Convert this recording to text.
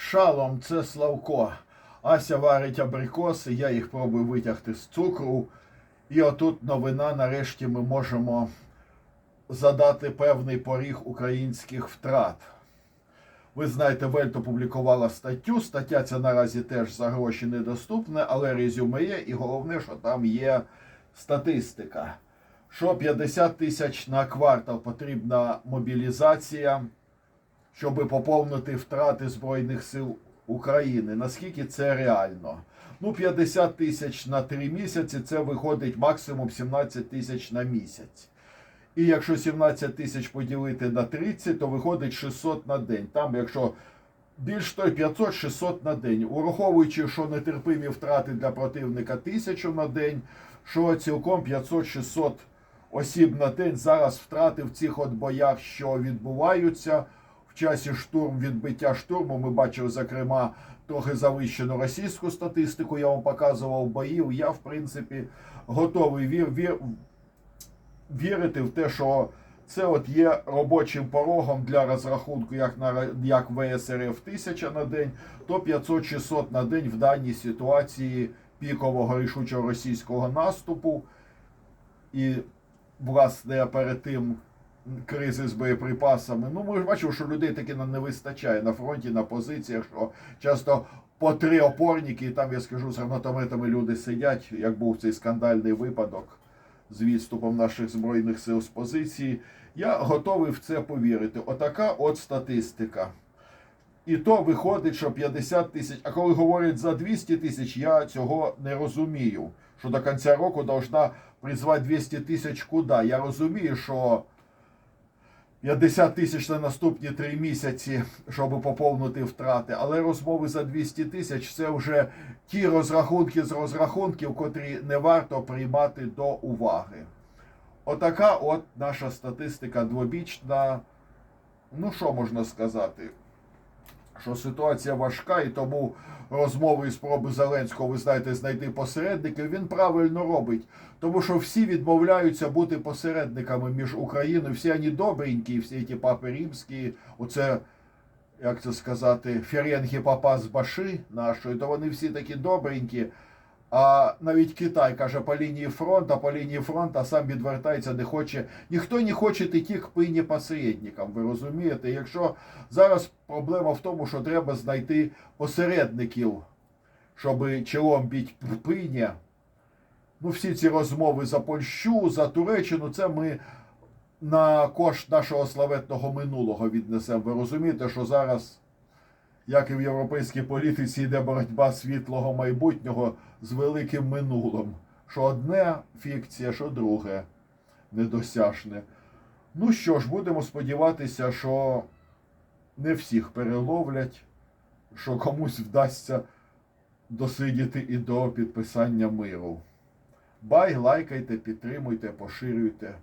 Шалом, це Славко. Ася варить абрикоси, я їх пробую витягти з цукру. І отут новина, нарешті, ми можемо задати певний поріг українських втрат. Ви знаєте, Вельт опублікувала статтю. Стаття ця наразі теж за гроші недоступна, але резюме є, і головне, що там є статистика. Що 50 тисяч на квартал потрібна мобілізація, щоб поповнити втрати Збройних сил України. Наскільки це реально? Ну, 50 тисяч на 3 місяці це виходить максимум 17 тисяч на місяць. І якщо 17 тисяч поділити на 30, то виходить 600 на день. Там, якщо більш то 500-600 на день. Ураховуючи, що нетерпимі втрати для противника 1000 на день, що цілком 500-600 осіб на день зараз втрати в цих от боях, що відбуваються. Часі штурм відбиття штурму ми бачили, зокрема, трохи завищену російську статистику. Я вам показував боїв. Я, в принципі, готовий вір, вір, вірити в те, що це от є робочим порогом для розрахунку, як на як ВСРФ 1000 на день, то 500-600 на день в даній ситуації пікового рішучого російського наступу. І, власне, перед тим кризи з боєприпасами. Ну, ми ж бачимо, що людей таки не вистачає на фронті, на позиціях, що часто по три опорники, і там я скажу, з гранатометами люди сидять, як був цей скандальний випадок з відступом наших збройних сил з позиції. Я готовий в це повірити. Отака от статистика. І то виходить, що 50 тисяч. А коли говорять за 200 тисяч, я цього не розумію. Що до кінця року должна призвати 200 тисяч куди. Я розумію, що 50 тисяч на наступні три місяці, щоб поповнити втрати. Але розмови за 200 тисяч це вже ті розрахунки з розрахунків, котрі не варто приймати до уваги. Отака от наша статистика двобічна. Ну, що можна сказати? Що ситуація важка, і тому розмови і спроби Зеленського, ви знаєте, знайти посередників, він правильно робить. Тому що всі відмовляються бути посередниками між Україною, всі вони добренькі, всі ті папи римські, оце, як це сказати, Ференгі папа з Баши нашої, то вони всі такі добренькі. А навіть Китай каже по лінії фронту, по лінії фронту сам відвертається, не хоче. Ніхто не хоче йти к пині посередникам. Ви розумієте? Якщо зараз проблема в тому, що треба знайти посередників, щоб чолом біть пині. Ну, всі ці розмови за Польщу, за Туреччину, це ми на кошт нашого славетного минулого віднесемо. Ви розумієте, що зараз як і в європейській політиці йде боротьба світлого майбутнього з великим минулим. Що одне фікція, що друге недосяжне. Ну що ж, будемо сподіватися, що не всіх переловлять, що комусь вдасться досидіти і до підписання миру. Бай, лайкайте, підтримуйте, поширюйте.